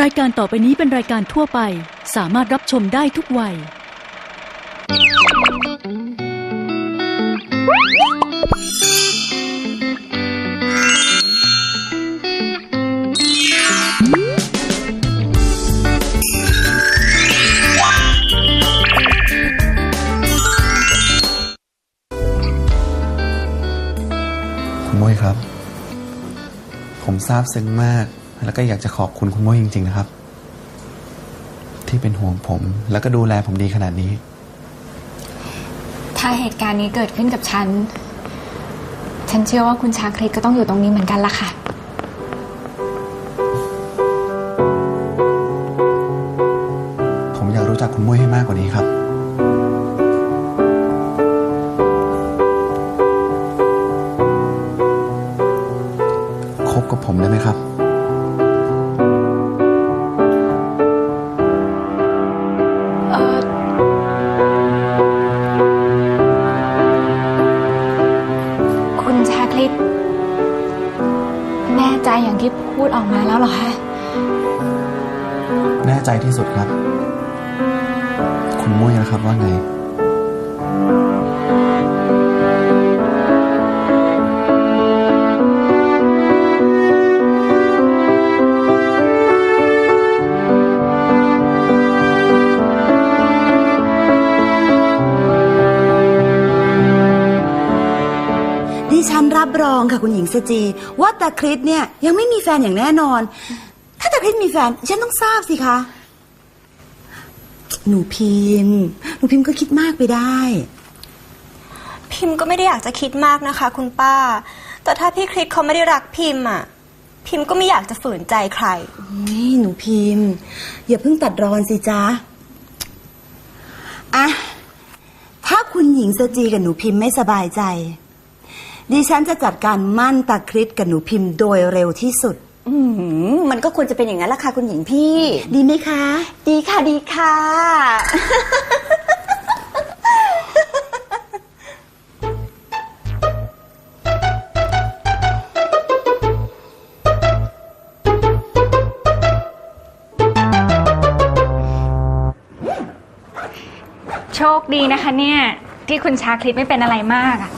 รายการต่อไปนี้เป็นรายการทั่วไป สามารถรับชมได้ทุกวัย คุณมุ้ยครับ ผมซาบซึ้งมาก แล้วก็อยากจะขอบคุณคุณมุ้ยจริง ๆ นะครับ ที่เป็นห่วงผม แล้วก็ดูแลผมดีขนาดนี้ ถ้าเหตุการณ์นี้เกิดขึ้นกับฉัน ฉันเชื่อว่าคุณชาคริตก็ต้องอยู่ตรงนี้เหมือนกันละค่ะผมอยากรู้จักคุณมุ้ยให้มากกว่านี้ครับ คบกับผมได้ไหมครับ ใจที่สุดครับ คุณมุ้ยนะครับว่าไงดิฉันรับรองค่ะคุณหญิงสจี ว่าตาคริสเนี่ยยังไม่มีแฟนอย่างแน่นอน ถ้าตาคริสมีแฟน ฉันต้องทราบสิคะ หนูพิมพ์ หนูพิมพ์ก็คิดมากไปได้ พิมพ์ก็ไม่ได้อยากจะคิดมากนะคะ คุณป้า แต่ถ้าพี่คริสเขาไม่ได้รักพิมพ์อะ พิมพ์ก็ไม่อยากจะฝืนใจใคร นี่หนูพิมพ์ อย่าเพิ่งตัดรอนสิจ๊ะอะถ้าคุณหญิงสจีกับหนูพิมพ์ไม่สบายใจ ดิฉันจะจัดการมั่นตาคริสกับหนูพิมพ์โดยเร็วที่สุด อืมมันก็ควรจะเป็นอย่างนั้นแหละค่ะคุณหญิงพี่ ดีไหมคะ ดีค่ะดีค่ะ โชคดีนะคะเนี่ย ที่คุณชาคริตไม่เป็นอะไรมากอะ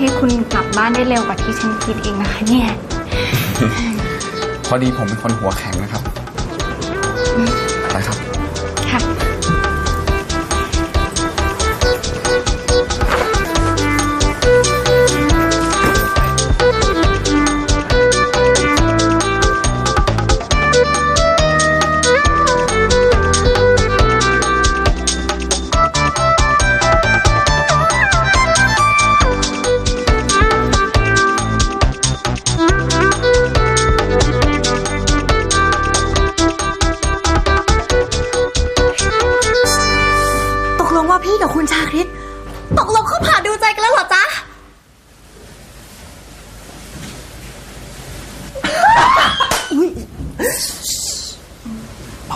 ให้คุณกลับบ้านได้เร็วกว่าที่ฉันคิดเองนะคะเนี่ย พอดีผมเป็นคนหัวแข็งนะครับ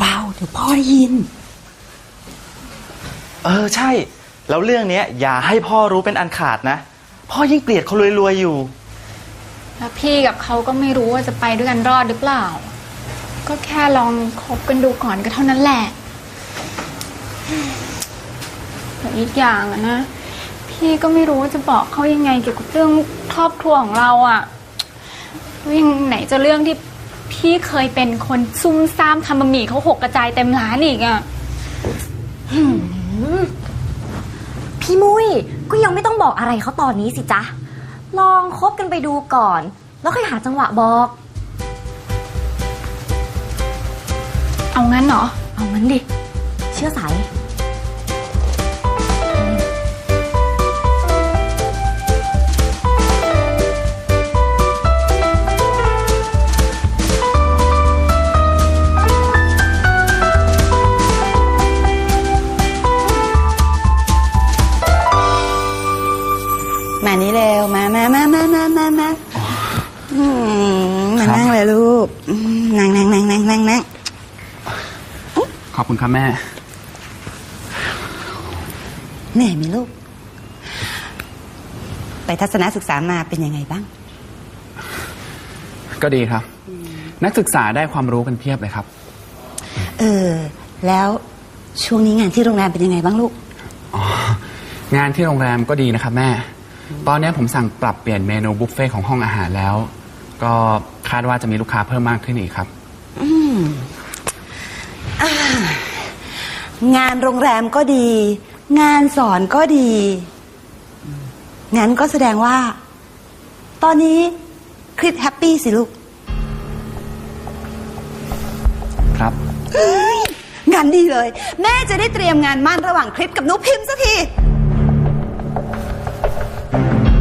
เบาๆเดี๋ยวพ่อได้ยิน เออใช่ แล้วเรื่องเนี้ย อย่าให้พ่อรู้เป็นอันขาดนะ พ่อยิ่งเกลียดเขารวยๆอยู่ แล้วพี่กับเขาก็ไม่รู้ว่าจะไปด้วยกันรอดหรือเปล่า ก็แค่ลองคบกันดูก่อนก็เท่านั้นแหละแต่อีกอย่างอะนะ พี่ก็ไม่รู้ว่าจะบอกเขายังไงเกี่ยวกับเรื่องครอบครัวของเราอะว่ายังไหนจะเรื่องที่ พี่เคยเป็นคนซุ่มซ่ามทำบะหมี่เขาหกกระจายเต็มร้านอีกอะพี่มุ้ยก็ยังไม่ต้องบอกอะไรเขาตอนนี้สิจ๊ะ ลองคบกันไปดูก่อน แล้วค่อยหาจังหวะบอก เอางั้นเหรอ เอางั้นดิ เชื่อสาย แม่ เหนื่อยไหมลูก ไปทัศนศึกษามาเป็นยังไงบ้าง ก็ดีครับ นักศึกษาได้ความรู้กันเพียบเลยครับ เออ แล้วช่วงนี้งานที่โรงแรมเป็นยังไงบ้างลูก อ๋อ งานที่โรงแรมก็ดีนะครับ แม่ ตอนนี้ผมสั่งปรับเปลี่ยนเมนูบุฟเฟ่ของห้องอาหารแล้ว ก็คาดว่าจะมีลูกค้าเพิ่มมากขึ้นอีกครับ งานโรงแรมก็ดี งานสอนก็ดีงั้นก็แสดงว่า ตอนนี้คริสแฮปปี้สิลูก ครับ งานดีเลย แม่จะได้เตรียมงานมั่นระหว่างคลิปกับนุกพิมพ์สักที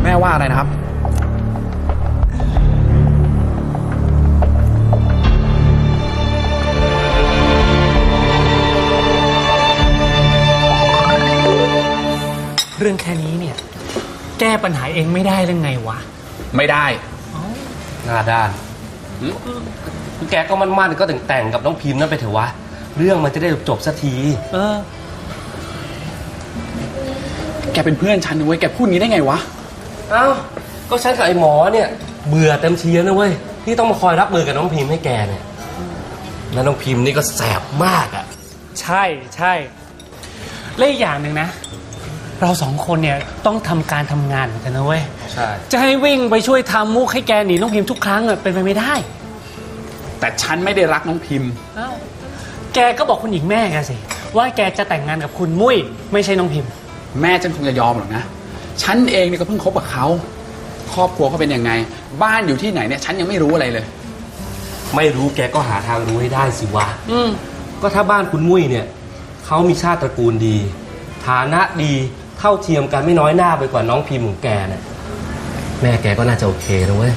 แม่ว่าอะไรนะครับ รื่องแค่นี้เนี่ย แก้ปัญหาเองไม่ได้หรือไงวะไม่ได้ หน้าด้านแกก็มั่นๆก็แต่งแต่งๆกับน้องพิมพ์นั่นไปเถอะวะ เรื่องมันจะได้จบๆสักที เออ แกเป็นเพื่อนฉันนะเว้ย แกพูดงี้ได้ไงวะ เอ้า ก็ฉันกับไอ้หมอเนี่ย เบื่อเต็มทีแล้วนะเว้ย ที่ต้องมาคอยรับมือกับน้องพิมพ์ให้แกเนี่ย แล้วน้องพิมพ์นี่ก็แสบมากอะใช่ใช่และอีกอย่างหนึ่งนะ เราสองคนเนี่ยต้องทำการทำงานเหมือนกันนะเว้ย ใช่ จะให้วิ่งไปช่วยทำมุกให้แกหนีน้องพิมพ์ทุกครั้งอะเป็นไปไม่ได้แต่ฉันไม่ได้รักน้องพิมพ์ เอ้าแกก็บอกคุณหญิงแม่แกสิ ว่าแกจะแต่งงานกับคุณมุ้ยไม่ใช่น้องพิมพ์แม่ฉันคงจะยอมหรอกนะ ฉันเองเนี่ยก็เพิ่งคบกับเขา ครอบครัวเขาเป็นยังไง บ้านอยู่ที่ไหนเนี่ย ฉันยังไม่รู้อะไรเลย ไม่รู้แกก็หาทางรู้ให้ได้สิวะ อืม ก็ถ้าบ้านคุณมุ้ยเนี่ยเขามีชาติตระกูลดี ฐานะดี เท่าเทียมกันไม่น้อยหน้าไปกว่าน้องพิมพ์ของแกเนี่ยแม่แกก็น่าจะโอเคนะเว้ย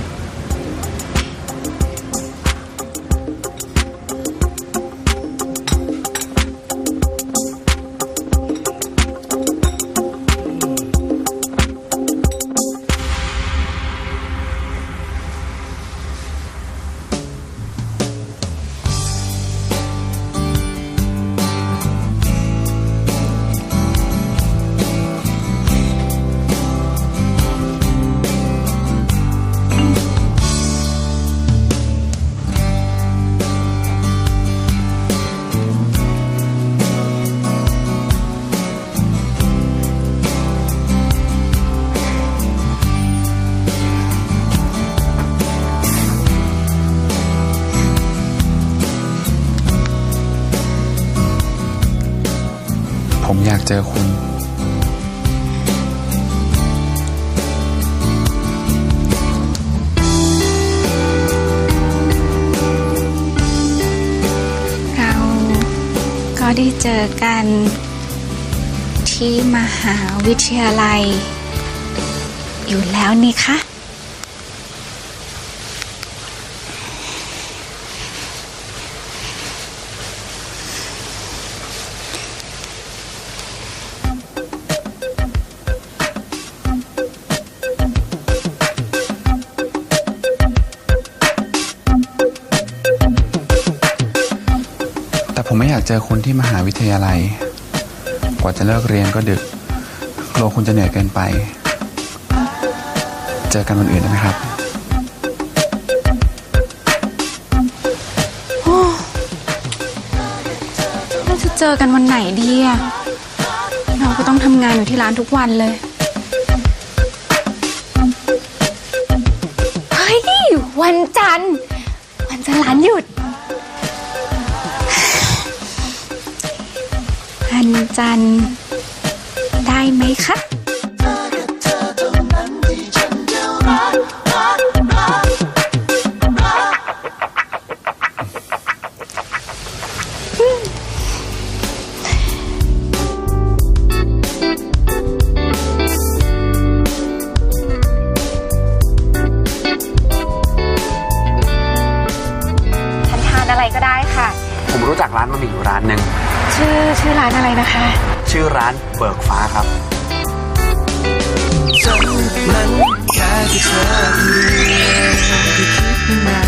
ผมอยากเจอคุณ เราก็ได้เจอกันที่มหาวิทยาลัย อยู่แล้วนี่คะ ผมไม่อยากเจอคุณที่มหาวิทยาลัย กว่าจะเลิกเรียนก็ดึกกลัวคุณจะเหนื่อยเกินไป เจอกันวันอื่นได้ไหมครับ เราจะเจอกันวันไหนดีอะเราก็ต้องทำงานอยู่ที่ร้านทุกวันเลย เฮ้ย วันจันทร์ วันจันทร์ร้านหยุด จันทร์ ได้ไหมคะ ชื่อชื่อร้านอะไรนะคะ ชื่อร้านเบิกฟ้าครับ ฉันนั้นแค่ที่เธอ